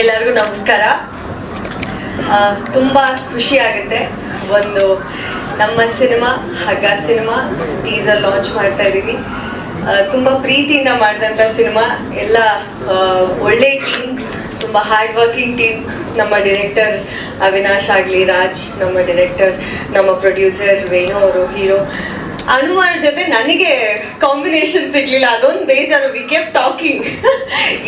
ಎಲ್ಲರಿಗೂ ನಮಸ್ಕಾರ. ತುಂಬಾ ಖುಷಿ ಆಗುತ್ತೆ ಒಂದು ನಮ್ಮ ಸಿನಿಮಾ, ಹಗ್ಗ ಸಿನಿಮಾ ಟೀಸರ್ ಲಾಂಚ್ ಮಾಡ್ತಾ ಇದ್ದೀವಿ ತುಂಬಾ ಪ್ರೀತಿಯಿಂದ ಮಾಡಿದಂಥ ಸಿನಿಮಾ. ಎಲ್ಲ ಒಳ್ಳೆ ಟೀಮ್ ತುಂಬಾ ಹಾರ್ಡ್ ವರ್ಕಿಂಗ್ ಟೀಮ್ ನಮ್ಮ ಡಿರೆಕ್ಟರ್ ಅವಿನಾಶ್ ಆಗ್ಲಿ, ರಾಜ್, ನಮ್ಮ ಡಿರೆಕ್ಟರ್ ನಮ್ಮ ಪ್ರೊಡ್ಯೂಸರ್ ವೇಣು ಅವರು ಹೀರೋ ಅನುಮಾನ ಜೊತೆ ನನಗೆ ಕಾಂಬಿನೇಷನ್ ಸಿಗ್ಲಿಲ್ಲ. ಅದೊಂದು ಬೇಜಾರು. ವಿ ಕೆಪ್ ಟಾಕಿಂಗ್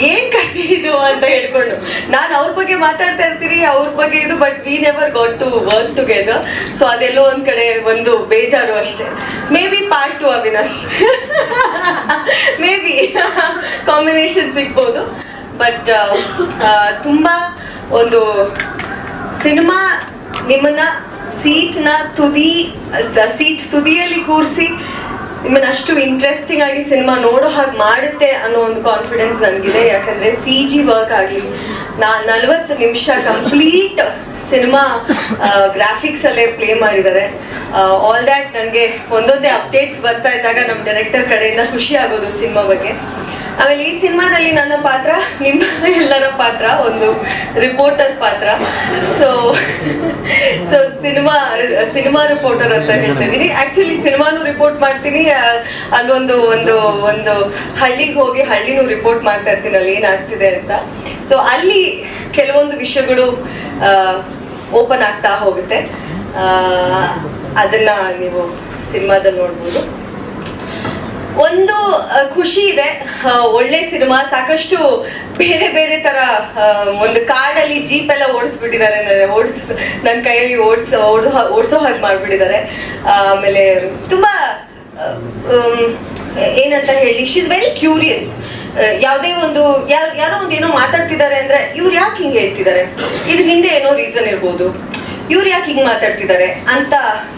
ಏನ್ ಕಥೆ ಇದು ಅಂತ ಹೇಳ್ಕೊಂಡು. ನಾನು ಅವ್ರ ಬಗ್ಗೆ ಮಾತಾಡ್ತಾ ಇರ್ತೀನಿ, ಅವ್ರ ಬಗ್ಗೆ ಇದು but we never got to work together so ಅದೆಲ್ಲೋ ಒಂದ್ ಕಡೆ ಒಂದು ಬೇಜಾರು ಅಷ್ಟೇ. Maybe part two Avinash maybe combination ಸಿಗ್ಬೋದು ಬಟ್ ತುಂಬಾ ಒಂದು ಸಿನಿಮಾ ನಿಮ್ಮನ್ನ ಸೀಟ್ನ ತುದಿ ಸೀಟ್ ತುದಿಯಲ್ಲಿ ಕೂರಿಸಿ, ನಿಮ್ಮನ್ನ ಅಷ್ಟು ಇಂಟ್ರೆಸ್ಟಿಂಗ್ ಆಗಿ ಸಿನಿಮಾ ನೋಡೋ ಹಾಗೆ ಮಾಡುತ್ತೆ ಅನ್ನೋ ಒಂದು ಕಾನ್ಫಿಡೆನ್ಸ್ ನನಗಿದೆ. ಯಾಕಂದ್ರೆ ಸಿ ಜಿ ವರ್ಕ್ ಆಗಲಿ, ನಾ ನಲ್ವತ್ತು ನಿಮಿಷ ಕಂಪ್ಲೀಟ್ ಸಿನಿಮಾ ಗ್ರಾಫಿಕ್ಸ್ ಅಲ್ಲೇ ಪ್ಲೇ ಮಾಡಿದ್ದಾರೆ. ಆಲ್ ದ್ಯಾಟ್ ನನಗೆ ಒಂದೊಂದೇ ಅಪ್ಡೇಟ್ಸ್ ಬರ್ತಾ ಇದ್ದಾಗ ನಮ್ಮ ಡೈರೆಕ್ಟರ್ ಕಡೆಯಿಂದ ಖುಷಿ ಆಗೋದು ಸಿನಿಮಾ ಬಗ್ಗೆ. ಆಮೇಲೆ ಈ ಸಿನಿಮಾದಲ್ಲಿ ನನ್ನ ಪಾತ್ರ, ನಿಮ್ಮ ಎಲ್ಲರ ಪಾತ್ರ, ಒಂದು ರಿಪೋರ್ಟರ್ ಪಾತ್ರ. So so cinema cinema reporter ಅಂತ ಹೇಳ್ತಾ ಇದೀನಿ ಆಕ್ಚುಲಿ ಸಿನಿಮಾನು ರಿಪೋರ್ಟ್ ಮಾಡ್ತೀನಿ. ಅಲ್ಲೊಂದು, ಒಂದು ಒಂದು ಹಳ್ಳಿಗೆ ಹೋಗಿ ಹಳ್ಳಿನೂ ರಿಪೋರ್ಟ್ ಮಾಡ್ತಾ ಇರ್ತೀನಿ ಅಲ್ಲಿ ಏನಾಗ್ತಿದೆ ಅಂತ. ಸೊ ಅಲ್ಲಿ ಕೆಲವೊಂದು ವಿಷಯಗಳು ಓಪನ್ ಆಗ್ತಾ ಹೋಗುತ್ತೆ. ಅದನ್ನ ನೀವು ಸಿನಿಮಾದಲ್ಲಿ ನೋಡ್ಬೋದು. ಒಂದು ಖುಷಿ ಇದೆ. ಒಳ್ಳೆ ಸಿನಿಮಾ, ಸಾಕಷ್ಟು ಬೇರೆ ಬೇರೆ ತರ ಒಂದು ಕಾಡಲ್ಲಿ ಜೀಪ್ ಎಲ್ಲ ಓಡಿಸ್ಬಿಟ್ಟಿದ್ದಾರೆ. ಓಡಿಸ್ ನನ್ನ ಕೈಯಲ್ಲಿ ಓಡಿಸ್ ಓಡ್ ಓಡಿಸೋ ಹಾಗೆ ಮಾಡ್ಬಿಟ್ಟಿದ್ದಾರೆ. ಆಮೇಲೆ ತುಂಬಾ ಏನಂತ ಹೇಳಿ ಶಿ ಇಸ್ ವೆರಿ ಕ್ಯೂರಿಯಸ್ ಯಾವುದೇ ಒಂದು ಯಾರು ಒಂದು ಏನೋ ಮಾತಾಡ್ತಿದ್ದಾರೆ ಅಂದ್ರೆ ಇವ್ರು ಯಾಕೆ ಹಿಂಗೆ ಹೇಳ್ತಿದ್ದಾರೆ? ಇದ್ರ ಹಿಂದೆ ಏನೋ ರೀಸನ್ ಇರ್ಬೋದು. ಇವ್ರು ಯಾಕೆ ಹಿಂಗೆ ಮಾತಾಡ್ತಿದ್ದಾರೆ ಅಂತ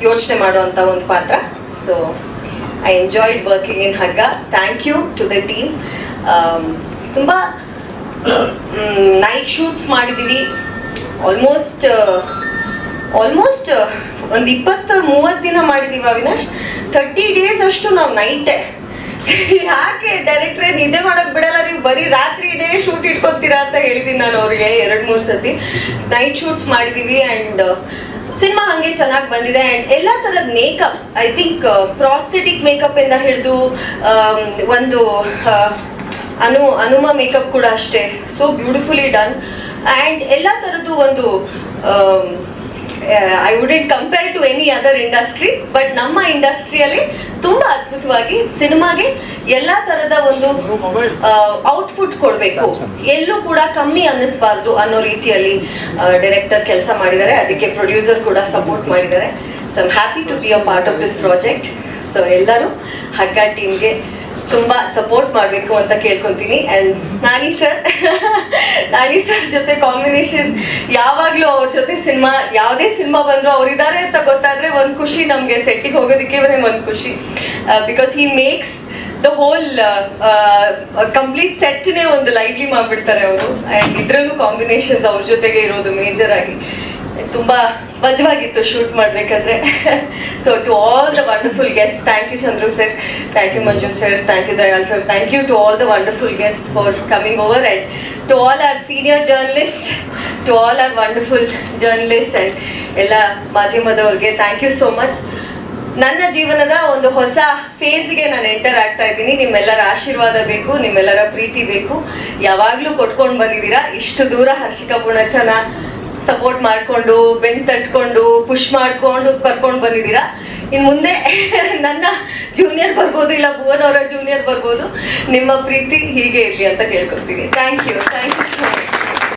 ಯೋಚನೆ ಮಾಡುವಂತ ಒಂದು ಪಾತ್ರ. So I enjoyed working in Hagga thank you to the team ತುಂಬ ನೈಟ್ ಶೂಟ್ಸ್ ಮಾಡಿದ್ದೀವಿ ಆಲ್ಮೋಸ್ಟ್ ಆಲ್ಮೋಸ್ಟ್ ಒಂದು ಇಪ್ಪತ್ತು ಮೂವತ್ತು ದಿನ ಮಾಡಿದ್ದೀವಿ ಅವಿನಾಶ್. ಥರ್ಟಿ ಡೇಸ್ ಅಷ್ಟು ನಾವು ನೈಟೇ ಯಾಕೆ ಡೈರೆಕ್ಟ್ರೆ ನಿದ್ದೆ ಮಾಡೋಕೆ ಬಿಡಲ್ಲ? ನೀವು ಬರೀ ರಾತ್ರಿ ಇದೇ ಶೂಟ್ ಇಟ್ಕೊತೀರಾ ಅಂತ ಹೇಳಿದ್ದೀನಿ ನಾನು ಅವ್ರಿಗೆ ಎರಡು ಮೂರು ಸತಿ ನೈಟ್ ಶೂಟ್ಸ್ ಮಾಡಿದ್ದೀವಿ ಆ್ಯಂಡ್ ಸಿನಿಮಾ ಹಂಗೆ ಚೆನ್ನಾಗಿ ಬಂದಿದೆ ಆ್ಯಂಡ್ ಎಲ್ಲ ಥರದ makeup I think prosthetic makeup ಇಂದ ಹಿಡಿದು ಒಂದು ಅನು, ಅನುಮ ಮೇಕಪ್ ಕೂಡ ಅಷ್ಟೇ. ಸೊ ಬ್ಯೂಟಿಫುಲಿ ಡನ್ ಆ್ಯಂಡ್ ಎಲ್ಲ ಥರದ್ದು ಒಂದು I wouldn't compare to any other industry but ನಮ್ಮ ಇಂಡಸ್ಟ್ರಿಯಲ್ಲಿ ತುಂಬಾ ಅದ್ಭುತವಾಗಿ ಸಿನಿಮಾಗೆ ಎಲ್ಲ ತರದ ಒಂದು ಔಟ್ಪುಟ್ ಕೊಡಬೇಕು. ಎಲ್ಲೂ ಕೂಡ ಕಮ್ಮಿ ಅನ್ನಿಸ್ಬಾರ್ದು ಅನ್ನೋ ರೀತಿಯಲ್ಲಿ ಡೈರೆಕ್ಟರ್ ಕೆಲಸ ಮಾಡಿದ್ದಾರೆ. ಅದಕ್ಕೆ ಪ್ರೊಡ್ಯೂಸರ್ ಕೂಡ ಸಪೋರ್ಟ್ ಮಾಡಿದ್ದಾರೆ. So I'm happy to be a part of this project so ಎಲ್ಲರೂ ಹಗ್ಗ ಟೀಮ್ಗೆ ತುಂಬಾ ಸಪೋರ್ಟ್ ಮಾಡಬೇಕು ಅಂತ ಕೇಳ್ಕೊಂತೀನಿ. And Nani sir Nani sir ಜೊತೆ ಕಾಂಬಿನೇಷನ್ ಯಾವಾಗ್ಲೂ ಅವ್ರ ಜೊತೆ ಸಿನಿಮಾ ಯಾವುದೇ ಸಿನಿಮಾ ಬಂದ್ರು ಅವ್ರಿದ್ದಾರೆ ಅಂತ ಗೊತ್ತಾದ್ರೆ ಒಂದ್ ಖುಷಿ ನಮ್ಗೆ ಸೆಟ್ಟಿಗೆ ಹೋಗೋದಕ್ಕೆ ಒಂದ್ ಖುಷಿ. Because he makes the whole complete ಸೆಟ್ನೇ ಒಂದು ಲೈವ್ಲಿ ಮಾಡ್ಬಿಡ್ತಾರೆ ಅವರು. ಅಂಡ್ ಇದ್ರಲ್ಲೂ ಕಾಂಬಿನೇಷನ್ಸ್ ಅವ್ರ ಜೊತೆಗೆ ಇರೋದು ಮೇಜರ್ ಆಗಿ. ತುಂಬಾ ಬಜವಾಗಿತ್ತು ಶೂಟ್ ಮಾಡಬೇಕಾದ್ರೆ so to all the wonderful guest thank you Chandru sir thank you Manju sir thank you Dayal sir thank you to all the wonderful guest for coming over and to all our senior journalist to all our wonderful journalist and ಎಲ್ಲ ಮಾಧ್ಯಮದವ್ರಿಗೆ thank you so much ನನ್ನ ಜೀವನದ ಒಂದು ಹೊಸ ಫೇಸ್ಗೆ ನಾನು enter ಆಗ್ತಾ ಇದ್ದೀನಿ. ನಿಮ್ಮೆಲ್ಲರ ಆಶೀರ್ವಾದ ಬೇಕು, ನಿಮ್ಮೆಲ್ಲರ ಪ್ರೀತಿ ಬೇಕು. ಯಾವಾಗಲೂ ಕೊಟ್ಕೊಂಡು ಬಂದಿದ್ದೀರಾ? ಇಷ್ಟು ದೂರ ಹರ್ಷಿಕಾ ಪುಣಚನ ಸಪೋರ್ಟ್ ಮಾಡ್ಕೊಂಡು ಬೆನ್ ತಟ್ಕೊಂಡು ಪುಷ್ ಮಾಡ್ಕೊಂಡು ಕರ್ಕೊಂಡು ಬಂದಿದ್ದೀರಾ? ಇನ್ ಮುಂದೆ ನನ್ನ ಜೂನಿಯರ್ ಬರ್ಬೋದು ಇಲ್ಲ ಭುವನ್ ಅವರ ಜೂನಿಯರ್ ಬರ್ಬೋದು. ನಿಮ್ಮ ಪ್ರೀತಿ ಹೀಗೆ ಇರಲಿ ಅಂತ ಕೇಳ್ಕೊತೀನಿ thank you thank you so much